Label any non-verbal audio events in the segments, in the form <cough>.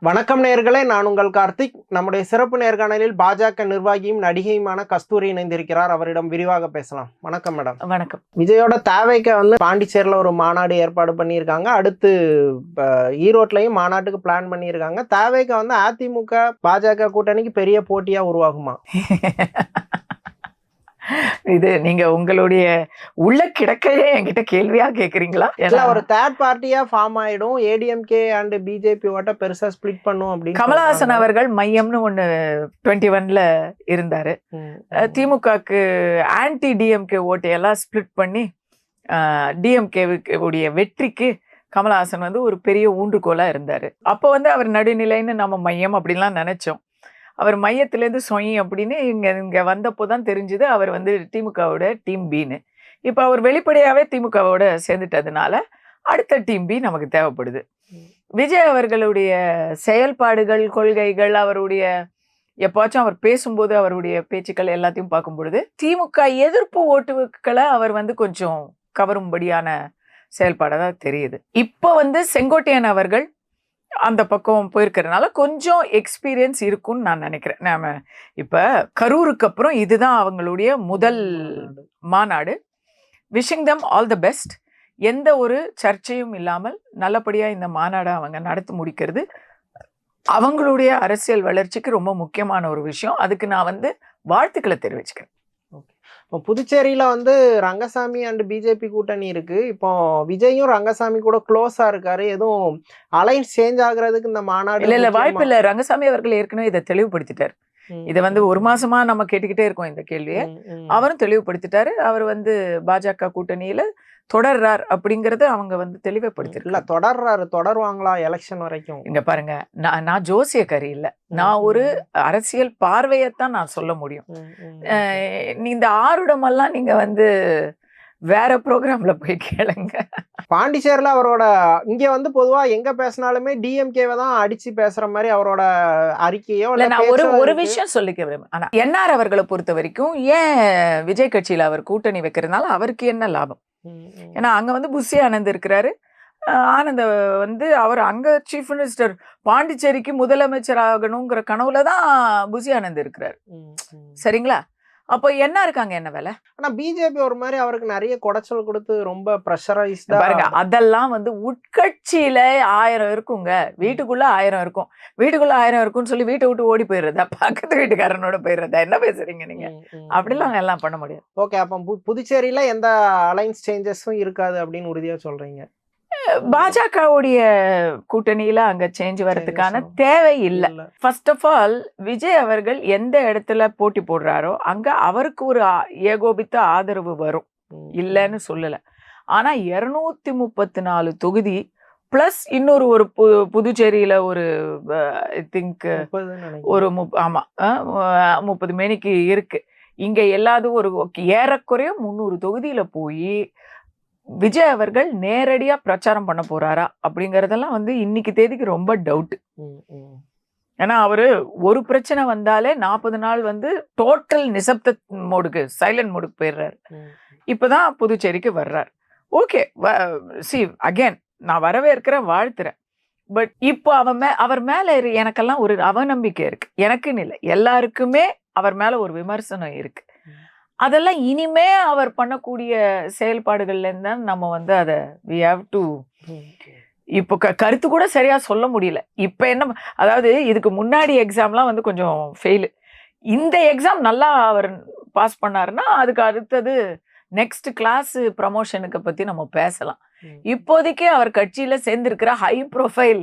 வணக்கம் நேயர்களே நான் உங்கள் கார்த்திக். நம்முடைய சிறப்பு நேர்காணலில் பாஜக நிர்வாகியும் நடிகையுமான கஸ்தூரி இணைந்திருக்கிறார். அவரிடம் விரிவாக பேசலாம். வணக்கம் மேடம். வணக்கம். விஜயோட தேவைக்கு வந்து பாண்டிச்சேரியில் ஒரு மாநாடு ஏற்பாடு பண்ணியிருக்காங்க. அடுத்து ஈரோட்லயும் மாநாட்டுக்கு பிளான் பண்ணியிருக்காங்க. தேவைக்கு வந்து அதிமுக பாஜக கூட்டணிக்கு பெரிய போட்டியா உருவாகுமா? <laughs> இது நீங்க உங்களுடைய உள்ள கிடக்கையே என்கிட்ட கேள்வியா கேக்குறீங்களா? இல்ல ஒரு தேர்ட் பார்ட்டியா ஃபார்ம் ஆயிடும். ஏடிஎம்கே அண்ட் பிஜேபி ஓட்ட பெருசா ஸ்பிளிட் பண்ணும் அப்படின்னு கமலஹாசன். அவர்கள் மையம்னு ஒண்ணு டுவெண்ட்டி ஒன்ல இருந்தாரு. திமுகக்கு ஆன்டி டிஎம்கே ஓட்டையெல்லாம் ஸ்ப்ளிட் பண்ணி டிஎம்கேவுக்கு உடைய வெற்றிக்கு கமலஹாசன் வந்து ஒரு பெரிய ஊன்றுகோலா இருந்தாரு. அப்போ வந்து அவர் நடுநிலைன்னு நம்ம மையம் அப்படின்லாம் நினைச்சோம். அவர் மையத்துலேருந்து சொய் அப்படின்னு இங்கே இங்கே வந்தப்போ தான் தெரிஞ்சுது அவர் வந்து திமுகவோட டீம் பின்னு இப்போ அவர் வெளிப்படையாகவே திமுகவோட சேர்ந்துட்டதுனால அடுத்த டீம் பி நமக்கு தேவைப்படுது. விஜய் அவர்களுடைய செயல்பாடுகள் கொள்கைகள் அவருடைய எப்போச்சும் அவர் பேசும்போது அவருடைய பேச்சுக்கள் எல்லாத்தையும் பார்க்கும் பொழுது திமுக எதிர்ப்பு ஓட்டுக்களை அவர் வந்து கொஞ்சம் கவரும்படியான செயல்பாடாக தான் தெரியுது. இப்போ வந்து செங்கோட்டையன் அவர்கள் அந்த பக்கம் போயிருக்கிறதுனால கொஞ்சம் எக்ஸ்பீரியன்ஸ் இருக்கும்னு நான் நினைக்கிறேன். நாம இப்போ கரூருக்கு அப்புறம் இதுதான் அவங்களுடைய முதல் மாநாடு. Wishing them all the best எந்த ஒரு சர்ச்சையும் இல்லாமல் நல்லபடியாக இந்த மாநாடை அவங்க நடத்தி முடிக்கிறது. அவங்களுடைய அரசியல் வளர்ச்சிக்கு ரொம்ப முக்கியமான ஒரு விஷயம். அதுக்கு நான் வந்து வாழ்த்துக்களை தெரிவிச்சுக்கிறேன். இப்போ புதுச்சேரியில வந்து ரங்கசாமி அண்ட் பிஜேபி கூட்டணி இருக்கு. இப்போ விஜயும் ரங்கசாமி கூட க்ளோஸா இருக்காரு. எதுவும் அலைன்ஸ் சேஞ்ச் ஆகுறதுக்கு இந்த மாநாடு இல்ல இல்ல? வாய்ப்பு இல்ல ரங்கசாமி அவர்கள் ஏற்கனவே இதை தெளிவுபடுத்திட்டார். இதை வந்து ஒரு மாசமா நம்ம கேட்டுக்கிட்டே இருக்கோம் இந்த கேள்வியை. அவரும் தெளிவுபடுத்திட்டாரு. அவர் வந்து பாஜக கூட்டணியில தொடர்றார் அப்படிங்கறத அவங்க வந்து இல்ல தெளிவுபடுத்திருக்கல தொடர்றாரு தொடருவாங்களா எலெக்ஷன் வரைக்கும்? இங்க பாருங்க நான் நான் ஜோசியக்காரி இல்ல. நான் ஒரு அரசியல் பார்வையத்தான் நான் சொல்ல முடியும். இந்த ஆருடமெல்லாம் நீங்க வந்து வேற ப்ரோக்ராம்ல போய் கேளுங்க பாண்டிச்சேரியில அவரோட இங்க வந்து பொதுவா எங்க பேசினாலுமே டிஎம்கேவை தான் அடிச்சு பேசுற மாதிரி அவரோட அறிக்கையோ இல்ல நான் ஒரு ஒரு. விஷயம் சொல்லிக்க விரும்புறேன் ஆனா என்ஆர் அவர்களை பொறுத்த வரைக்கும் ஏன் விஜய் கட்சியில அவர் கூட்டணி வைக்கிறதுனால அவருக்கு என்ன லாபம். ஏன்னா அங்க வந்து புஷி ஆனந்த் இருக்கிறாரு ஆனந்த வந்து அவர் அங்க சீஃப் மினிஸ்டர் பாண்டிச்சேரிக்கு முதலமைச்சர் ஆகணுங்கிற கனவுல தான் புஷி ஆனந்த் இருக்கிறாரு. சரிங்களா அப்போ என்ன இருக்காங்க என்ன வேலை? ஆனா பிஜேபி ஒரு மாதிரி அவருக்கு நிறைய குடைச்சல் கொடுத்து ரொம்ப ப்ரெஷரைஸ்டா பாருங்க அதெல்லாம் வந்து உட்கட்சியில ஆயிரம் இருக்குங்க. வீட்டுக்குள்ள ஆயிரம் இருக்கும். வீட்டுக்குள்ள ஆயிரம் இருக்கும்னு சொல்லி வீட்டை விட்டு ஓடி போயிடுறதா? பக்கத்து வீட்டுக்காரனோட போயிடுறதா? என்ன பேசுறீங்க நீங்க? அப்படிலாம் எல்லாம் பண்ண முடியாது. ஓகே அப்போ பு- புதுச்சேரியில எந்த அலைன்ஸ் சேஞ்சஸும் இருக்காது அப்படின்னு உறுதியா சொல்றீங்க. பாஜகவுடைய கூட்டணியில அங்க சேஞ்ச் Changes தேவை இல்லை. ஃபர்ஸ்ட் ஆஃப் ஆல் விஜய் அவர்கள் எந்த இடத்துல போட்டி போடுறாரோ அங்க அவருக்கு ஒரு ஏகோபித்த ஆதரவு வரும். இல்லைன்னு சொல்லல. ஆனா இருநூத்தி முப்பத்தி நாலு தொகுதி பிளஸ் இன்னொரு ஒரு பு- புதுச்சேரியில ஒரு ஐ திங்க். ஒரு முப் ஆமா அஹ், முப்பது மேனிக்கு இருக்கு. இங்க எல்லாதும் ஒரு ஏறக்குறைய முந்நூறு தொகுதியில போய் விஜய் அவர்கள் நேரடியா பிரச்சாரம் பண்ண போறாரா அப்படிங்கறதெல்லாம் வந்து இன்னைக்கு தேதிக்கு ரொம்ப டவுட். ஏன்னா அவரு ஒரு பிரச்சனை வந்தாலே நாற்பது நாள் வந்து டோட்டல் நிசப்த மோடுக்கு சைலண்ட் மோடுக்கு போயிடுறாரு. இப்பதான் புதுச்சேரிக்கு வர்றார் ஓகே சி அகைன் நான் வரவேற்கிறேன் வாழ்த்துறேன் பட் இப்போ அவன் மே அவர் மேல இரு- எனக்கெல்லாம் ஒரு அவநம்பிக்கை இருக்கு எனக்குன்னு இல்லை எல்லாருக்குமே அவர் மேல ஒரு விமர்சனம் இருக்கு ம். அதெல்லாம் இனிமே அவர் பண்ணக்கூடிய செயல்பாடுகள்ல இருந்து தான் நம்ம வந்து அதை வி ஹாவ் டு. இப்போ க கருத்து கூட சரியா சொல்ல முடியல இப்போ என்ன அதாவது இதுக்கு முன்னாடி எக்ஸாம்லாம் வந்து கொஞ்சம் ஃபெயிலு இந்த எக்ஸாம் நல்லா அவர் பாஸ் பண்ணாருன்னா அதுக்கு அடுத்தது நெக்ஸ்ட் கிளாஸ் ப்ரமோஷனுக்கு பத்தி நம்ம பேசலாம். இப்போதைக்கு அவர் கட்சியில சேர்ந்திருக்கிற ஹை ப்ரொஃபைல்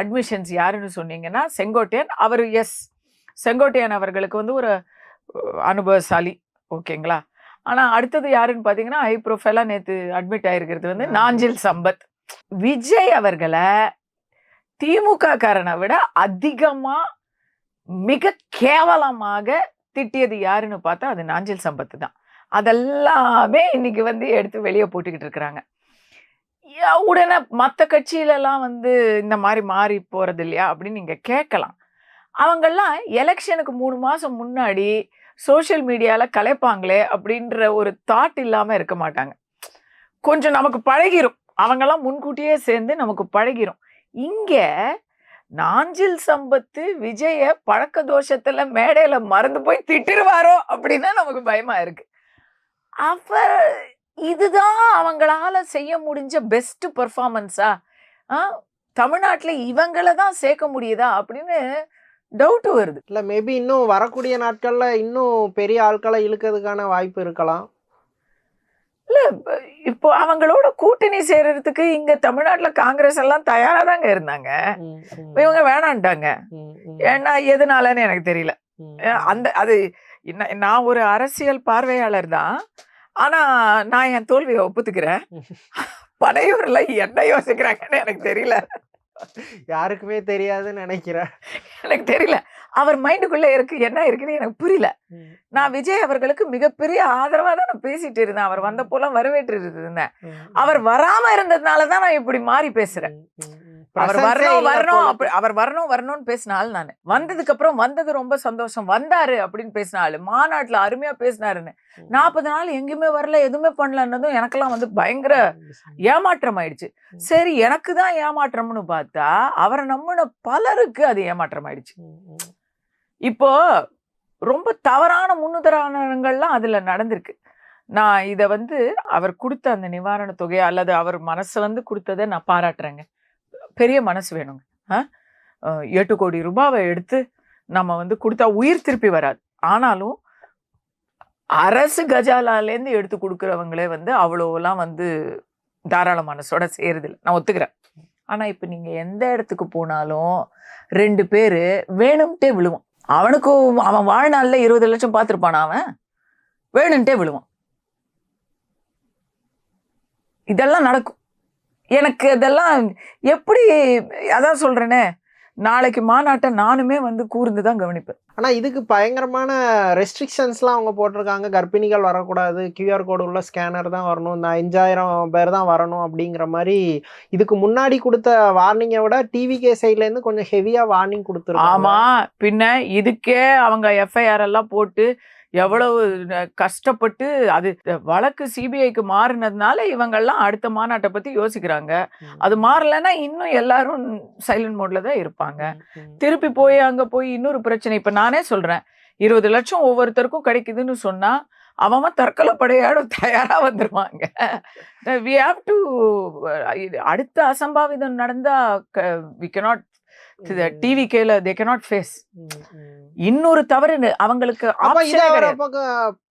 அட்மிஷன்ஸ் யாருன்னு சொன்னீங்கன்னா செங்கோட்டையன் அவர் எஸ் செங்கோட்டையன் அவர்களுக்கு வந்து ஒரு அனுபவசாலி. ஓகேங்களா? ஆனா அடுத்தது யாருன்னு பாத்தீங்கன்னா ஹை ப்ரொஃபைலா நேத்து அட்மிட் ஆயிருக்கிறது வந்து நாஞ்சில் சம்பத். விஜய் அவர்களை திமுக காரனை விட அதிகமா மிக கேவலமாக திட்டியது யாருன்னு பார்த்தா அது நாஞ்சில் சம்பத்து தான். அதெல்லாமே இன்னைக்கு வந்து எடுத்து வெளியே போட்டுக்கிட்டு இருக்கிறாங்க. உடனே மற்ற கட்சியிலலாம் வந்து இந்த மாதிரி மாறி போறது இல்லையா அப்படின்னு நீங்க கேட்கலாம். அவங்கெல்லாம் எலெக்ஷனுக்கு மூணு மாதம் முன்னாடி சோஷியல் மீடியாவில் கலைப்பாங்களே அப்படின்ற ஒரு தாட் இல்லாமல் இருக்க மாட்டாங்க. கொஞ்சம் நமக்கு பழகிரும். அவங்கெல்லாம் முன்கூட்டியே சேர்ந்து நமக்கு பழகிரும். இங்கே நாஞ்சில் சம்பத்து விஜய பழக்க தோஷத்தில் மேடையில் மறந்து போய் திட்டிருவாரோ அப்படின்னா நமக்கு பயமாக இருக்குது அவர் இதுதான் அவங்களால செய்ய முடிஞ்ச பெஸ்ட் பெர்ஃபார்மன்ஸா தமிழ்நாட்டில் இவங்கள தான் சேர்க்க முடியுதா அப்படின்னு டவுட் வருது. இல்ல மேபி இன்னும் வரக்கூடிய நாட்கள்ல இன்னும் பெரிய ஆட்களை இழுக்கிறதுக்கான வாய்ப்பு இருக்கலாம். இல்ல இப்ப- அவங்களோட கூட்டணி சேர்றதுக்கு இங்க தமிழ்நாட்டுல காங்கிரஸ் எல்லாம் தயாரா தாங்க இருந்தாங்க. இவங்க வேணான்ட்டாங்க. ஏன்னா எதனாலன்னு எனக்கு தெரியல. அந்த அது நான் ஒரு அரசியல் பார்வையாளர் தான். ஆனா நான் என் தோல்வியை ஒப்புத்துக்கிறேன். பனையூர்ல என்ன யோசிக்கிறாங்கன்னு எனக்கு தெரியல. யாருக்குமே தெரியாதுன்னு நினைக்கிறேன். எனக்கு தெரியல. அவர் மைண்டுக்குள்ள இருக்கு என்ன இருக்குன்னு எனக்கு புரியல. நான் விஜய் அவர்களுக்கு மிகப்பெரிய ஆதரவா தான் நான் பேசிட்டு இருந்தேன். அவர் வந்த போலாம் வரவேற்று இருந்தேன். அவர் வராம இருந்ததுனால தான் நான் இப்படி மாறி பேசுறேன். அவர் வரணும் வரணும் அப்படி அவர் வரணும் வரணும்னு பேசினாள் நான். வந்ததுக்கு அப்புறம் வந்தது ரொம்ப சந்தோஷம். வந்தாரு அப்படின்னு பேசினாள் மாநாட்டுல அருமையா பேசினாருன்னு. நாற்பது நாள் எங்கேயுமே வரல எதுவுமே பண்ணலன்னதும் எனக்கெல்லாம் வந்து பயங்கர ஏமாற்றம் ஆயிடுச்சு. சரி எனக்கு தான் ஏமாற்றம்னு பார்த்தா அவரை நம்பின பலருக்கு அது ஏமாற்றம் ஆயிடுச்சு. இப்போ ரொம்ப தவறான முன்னுதாரணங்கள்லாம் அதுல நடந்திருக்கு. நான் இதை வந்து அவர் கொடுத்த அந்த நிவாரண தொகை அல்லது அவர் மனசு வந்து கொடுத்ததை நான் பாராட்டுறேங்க. பெரிய மனசு வேணுங்க. ஆ? எட்டு கோடி ரூபாவை எடுத்து நம்ம வந்து கொடுத்தா உயிர் திருப்பி வராது. ஆனாலும் அரசு கஜாலாலேருந்து எடுத்து கொடுக்குறவங்களே வந்து அவ்வளோலாம் வந்து தாராள மனசோட செய்கிறதில்ல நான் ஒத்துக்கிறேன். ஆனால் இப்போ நீங்கள் எந்த இடத்துக்கு போனாலும் ரெண்டு பேர் வேணும்ட்டே விழுவோம். அவனுக்கும் அவன் வாழ்நாளில் இருபது லட்சம் பார்த்துருப்பான் அவன்? வேணுன்ட்டே விழுவான். இதெல்லாம் நடக்கும். எனக்கு இதெல்லாம் எப்படி அதான் சொல்கிறேனே நாளைக்கு மாநாட்டை நானுமே வந்து கூர்ந்து தான் கவனிப்பேன். ஆனா இதுக்கு பயங்கரமான ரெஸ்ட்ரிக்ஷன்ஸ்லாம் அவங்க போட்டிருக்காங்க. கர்ப்பிணிகள் வரக்கூடாது. கியூஆர் கோடு உள்ள ஸ்கேனர் தான் வரணும். இந்த அஞ்சாயிரம் பேர் தான் வரணும் அப்படிங்கிற மாதிரி இதுக்கு முன்னாடி கொடுத்த வார்னிங்கை விட டிவிகே சைட்ல இருந்து கொஞ்சம் ஹெவியா வார்னிங் கொடுத்துருக்காங்க. ஆமா. பின்ன இதுக்கே அவங்க எஃப்ஐஆர் எல்லாம் போட்டு எவ்வளவு கஷ்டப்பட்டு அது வழக்கு சிபிஐக்கு மாறினதுனால இவங்கெல்லாம் அடுத்த மாநாட்டை பத்தி யோசிக்கிறாங்க. அது மாறலைன்னா இன்னும் எல்லாரும் சைலண்ட் மோட்ல தான் இருப்பாங்க. திருப்பி போய் அங்க போய் இன்னொரு பிரச்சனை இப்ப நானே சொல்றேன் இருபது லட்சம் ஒவ்வொருத்தருக்கும் கிடைக்குதுன்னு சொன்னா அவன் தற்கொலை படையாட தயாரா வந்துருவாங்க வி ஹாவ் டு அடுத்த அசம்பாவிதம் நடந்தா வி கெனாட் டிவி கேல தே கெனாட் ஃபேஸ். இன்னொரு தவறு அவங்களுக்கு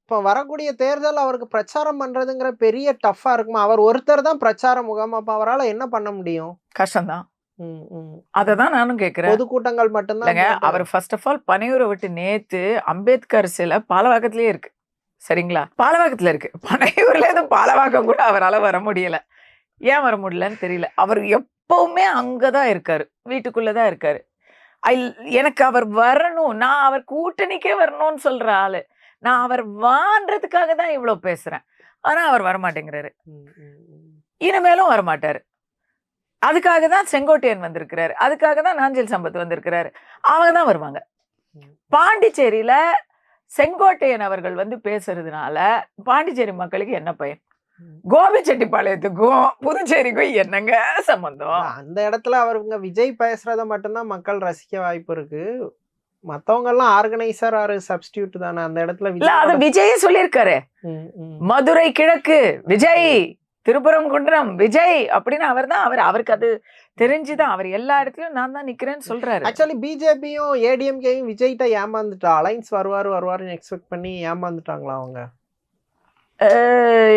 இப்ப வரக்கூடிய தேர்தல் அவருக்கு பிரச்சாரம் பண்றதுங்கிற பெரிய டஃப்பா இருக்குமா? அவர் ஒருத்தர் தான் பிரச்சார முகம் அப்ப அவரால் என்ன பண்ண முடியும்? கஷ்டம்தான். அததான் நானும் கேக்குறேன். பொதுக்கூட்டங்கள் மட்டும்தான் அவர் ஃபர்ஸ்ட் ஆஃப் ஆல் பனையூரை விட்டு நேத்து அம்பேத்கர் சிலை பாலவாக்கத்திலேயே இருக்கு. சரிங்களா? பாலவாக்கத்துல இருக்கு. பனையூர்ல இருந்து பாலவாக்கம் கூட அவரால வர முடியல. ஏன் வர முடியலன்னு தெரியல. அவர் எப்பவுமே அங்கதான் இருக்காரு. வீட்டுக்குள்ளதான் இருக்காரு. ஐ எனக்கு அவர் வரணும். நான் அவர் கூட்டணிக்கே வரணும்னு சொல்ற ஆளு. நான் அவர் வான்றதுக்காக தான் இவ்வளவு பேசுறேன். ஆனா அவர் வரமாட்டேங்கிறாரு. இனிமேலும் வரமாட்டாரு. அதுக்காக தான் செங்கோட்டையன் வந்திருக்கிறாரு. அதுக்காக தான் நாஞ்சில் சம்பத் வந்திருக்கிறாரு. அவங்க தான் வருவாங்க. பாண்டிச்சேரியில செங்கோட்டையன் அவர்கள் வந்து பேசுறதுனால பாண்டிச்சேரி மக்களுக்கு என்ன பயன். கோபிச்செட்டிப்பாளையத்துக்கும் புதுச்சேரிக்கும் என்னங்க சம்பந்தம்? அந்த இடத்துல அவருங்க விஜய் பேசுறத மட்டும்தான் மக்கள் ரசிக்க வாய்ப்பு இருக்கு. மத்தவங்க எல்லாம் ஆர்கனைசர் ஆறு சப்ஸ்டியூட் தானே அந்த இடத்துல இல்ல அத விஜய் சொல்லியிருக்காரு. மதுரை கிழக்கு விஜய் திருப்பரங்குன்றம் விஜய் அப்படின்னு அவர் தான் அவர் அவருக்கு அது தெரிஞ்சுதான் அவர் எல்லா இடத்துலயும் நான் தான் நிக்கிறேன்னு சொல்றாரு. ஆக்சுவலி பிஜேபியும் ஏடிஎம்கேயும் விஜய்கிட்ட ஏமாந்துட்டா அலைன்ஸ் வருவாரு வருவாருன்னு எக்ஸ்பெக்ட் பண்ணி ஏமாந்துட்டாங்களா அவங்க?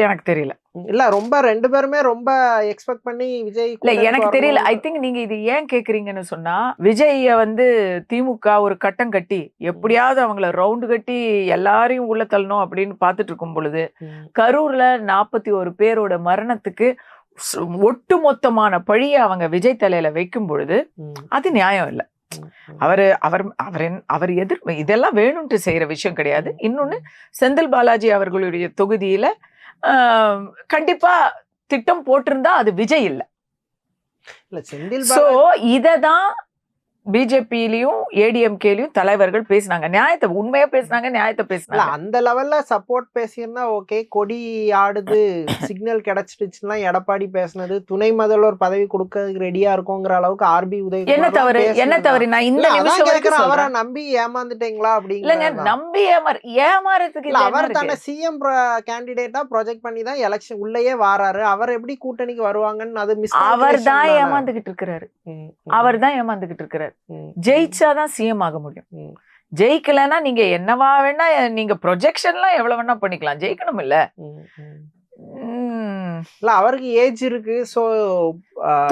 எனக்கு தெரியல. இல்ல ரொம்ப ரெண்டு பேருமே ரொம்ப எக்ஸ்பெக்ட் பண்ணி விஜய் இல்ல எனக்கு தெரியல. ஐ திங்க் நீங்க இது ஏன் கேக்குறீங்கன்னு சொன்னா விஜய வந்து திமுக ஒரு கட்டம் கட்டி எப்படியாவது அவங்கள ரவுண்டு கட்டி எல்லாரையும் உள்ள தள்ளணும் அப்படின்னு பார்த்துட்டு இருக்கும் பொழுது கரூர்ல நாற்பத்தி ஒரு பேரோட மரணத்துக்கு ஒட்டுமொத்தமான பழிய அவங்க விஜய் தலையில வைக்கும் பொழுது அது நியாயம் இல்ல. அவரு அவர் அவர் அவர் எதிர் இதெல்லாம் வேணும்ட்டு செய்யற விஷயம் கிடையாது. இன்னொன்னு செந்தில் பாலாஜி அவர்களுடைய தொகுதியில ஆஹ், கண்டிப்பா திட்டம் போட்டிருந்தா அது விஜய் இல்ல. இல்ல செந்தில் சோ இததான் பிஜேபியிலயும் ஏடிஎம்கேலயும் தலைவர்கள் பேசினாங்க. நியாயத்தை உண்மையா பேசினாங்க நியாயத்தை பேசினாங்க. அந்த லெவல்ல சப்போர்ட் பேசியிருந்தா ஓகே கொடி ஆடுது சிக்னல் கிடைச்சிடுச்சுன்னா எடப்பாடி பேசுனது துணை முதல்வர் பதவி கொடுக்கறதுக்கு ரெடியா இருக்குங்கிற அளவுக்கு ஆர்பி உதவி என்ன தவறு? என்ன தவறு? நான் இந்த நிமிஷம் அவரை நம்பி ஏமாந்துட்டீங்களா இல்லங்க அப்படிங்கிற நம்பி ஏமாறு ஏமாறதுக்கு அவர் இருக்கு? தானே சிஎம் கேண்டிடேட்டா ப்ரொஜெக்ட் பண்ணி தான் எலெக்ஷன் உள்ளேயே வராரு. அவர் எப்படி கூட்டணிக்கு வருவாங்கன்னு அது மிஸ் அவர் தான். ஏமாந்துகிட்டு இருக்கிறாரு. அவர் தான் ஏமாந்துகிட்டு இருக்கிறாரு. ஜெயிச்சாதான் சிஎம் ஆக முடியும். ஜெயிக்கலன்னா நீங்க என்னவா வேணா நீங்க ப்ரொஜெக்ஷன்லாம் எவ்வளவு வேணா பண்ணிக்கலாம். ஜெயிக்கணும் இல்ல இல்ல அவருக்கு ஏஜ் இருக்கு சோ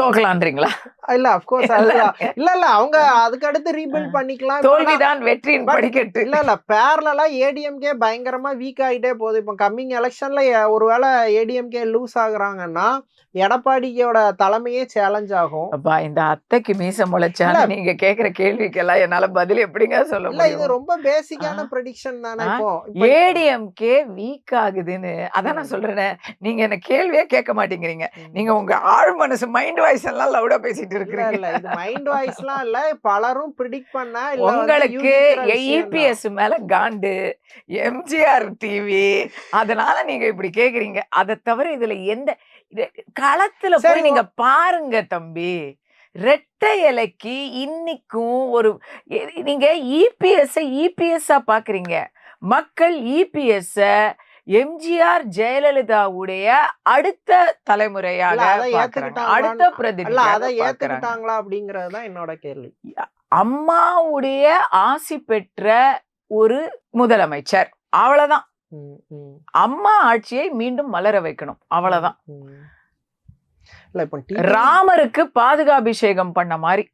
தோக்கலான்றீங்களா? இல்ல அப்கோர்ஸ் இல்ல இல்ல அவங்க அதுக்கு அடுத்து ரீபில்ட் பண்ணிக்கலாம். தோல்விதான் வெற்றியின் படிக்கட்டு. இல்ல இல்ல பேரலா ஏடிஎம்கே பயங்கரமா வீக் ஆயிட்டே போகுது. இப்போ கம்மிங் எலெக்ஷன்ல ஒருவேளை ஏடிஎம்கே லூஸ் ஆகுறாங்கன்னா எடப்பாடியோட தலைமையே சேலஞ்ச் ஆகும். அப்பா இந்த அத்தைக்கு மீச இல்ல. நீங்க கேக்குற கேள்விக்கெல்லாம் என்னால பதில் எப்படிங்க சொல்ல இல்ல இது முடியும்? ரொம்ப பேசிக்கான. ப்ரெடிக்ஷன் தானே. இப்போ. ஏடிஎம்கே வீக் ஆகுதுன்னு அதான் நான் சொல்றேனே நீங்க என்ன கேள்வியே கேட்க மாட்டேங்கிறீங்க. நீங்க உங்க ஆழ் மனசு மைண்ட் வாய்ஸ் எல்லாம் லவுடா பேசிட்டு இருக்கிறீங்க. மைண்ட் வாய்ஸ்லாம் இல்ல. பலரும் ப்ரிடிக்ட் பண்ணா உங்களுக்கு. இபிஎஸ் மேல காண்டு எம்ஜிஆர் டிவி அதனால நீங்க இப்படி கேக்குறீங்க. அதை தவிர இதுல எந்த களத்துல போய் நீங்க பாருங்க தம்பி. ரெட்டை இலைக்கு இன்னைக்கும் ஒரு நீங்க இபிஎஸ் இபிஎஸ் பாக்குறீங்க. மக்கள் இபிஎஸ் எம்ஜிஆர் ஜெயலலிதாவுடைய அடுத்த தலைமுறையாக அடுத்த இல்ல பிரதிநிதியாக அதை பார்க்கறாங்க. ஏத்துக்கிட்டாங்களா அப்படிங்கறது தான் என்னோட கேள்வி. அம்மாவுடைய ஆசி பெற்ற ஒரு முதலமைச்சர். அவ்வளவுதான். அம்மா ஆட்சியை மீண்டும் மலர வைக்கணும். அவ்வளவுதான். ராமருக்கு பாதுகாபிஷேகம் பண்ண மாதிரி.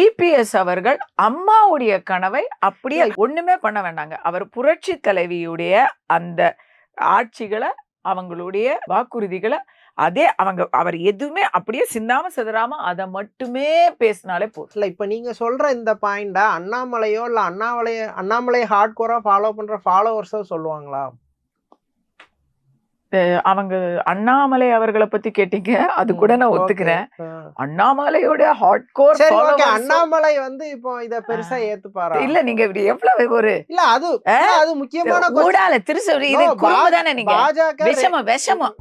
இபிஎஸ் அவர்கள் அம்மாவுடைய கனவை அப்படியே ஒண்ணுமே பண்ண வேண்டாங்க. அவர் புரட்சி தலைவியுடைய அந்த ஆட்சிகளை அவங்களுடைய வாக்குறுதிகளை அதே அவங்க அவர் எதுவுமே அப்படியே சிந்தாம சிதறாம அதை மட்டுமே பேசினாலே போதும். இல்ல இப்ப நீங்க சொல்ற இந்த பாயிண்ட அண்ணாமலையோ இல்ல அண்ணாமலைய அண்ணாமலை ஹார்ட் கோரா ஃபாலோ பண்ற ஃபாலோவர்ஸோ சொல்லுவாங்களா? அவங்க அண்ணாமலை அவர்களை பத்தி கேட்டீங்க. அது கூட நான். ஒத்துக்கிறேன். அண்ணாமலையோட ஹார்ட் கோர் அண்ணாமலை வந்து இப்போ இத பெருசா ஏத்துப்பாரா? இல்ல நீங்க இப்படி எவ்வளவு ஒரு இல்ல அது அது முக்கியமான. ஊடால திருசூரி இது குறும்பு தானே நீங்க? விஷமம் விஷமம்.